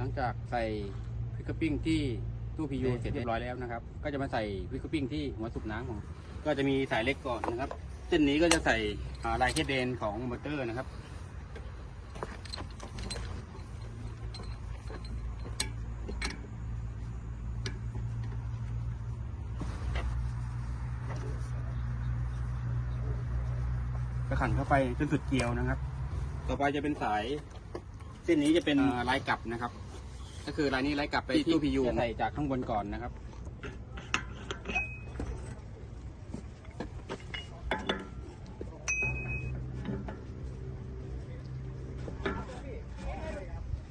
หลังจากใส่วิกเกอร์ปิ้งที่ตู้พียูเสร็จเรียบร้อยแล้วนะครับ ก็จะมาใส่วิกเกอร์ปิ้งที่หัวสูบน้ำของ ก็จะมีสายเล็กก่อนนะครับ เส้นนี้ก็จะใส่อ่าลายเคสเดนของมอเตอร์นะครับก็ขันเข้าไปจนสุดเกลียวนะครับ ต่อไปจะเป็นสาย เส้นนี้จะเป็นอ่าลายกลับนะครับ ก็คือลายนี้ลายกลับไปที่ตู้พียูใส่จากข้างบนก่อนนะครับ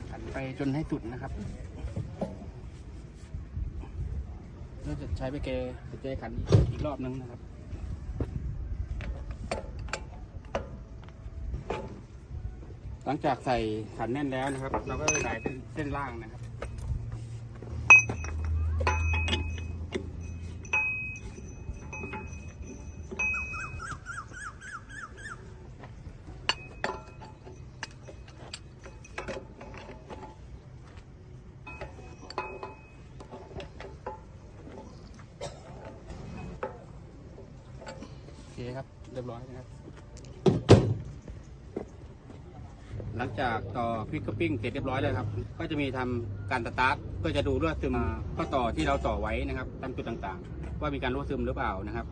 ขันไปจนให้สุดนะครับเราจะใช้ไปเกไปเจขันอีกรอบนึงนะครับ ลังจากใส่ขันแน่นแล้วนะครับ เราก็ใส่เส้นเส้นล่างนะครับโอเคครับเรียบร้อยนะครับ หลังจากต่อพิกเกอร์ปิ้งเสร็จเรียบร้อยแล้วครับ ก็จะมีทำการสตาร์ทเพื่อจะดูรั่วซึมข้อต่อที่เราต่อไว้นะครับตามจุดต่างๆ ว่ามีการรั่วซึมหรือเปล่านะครับ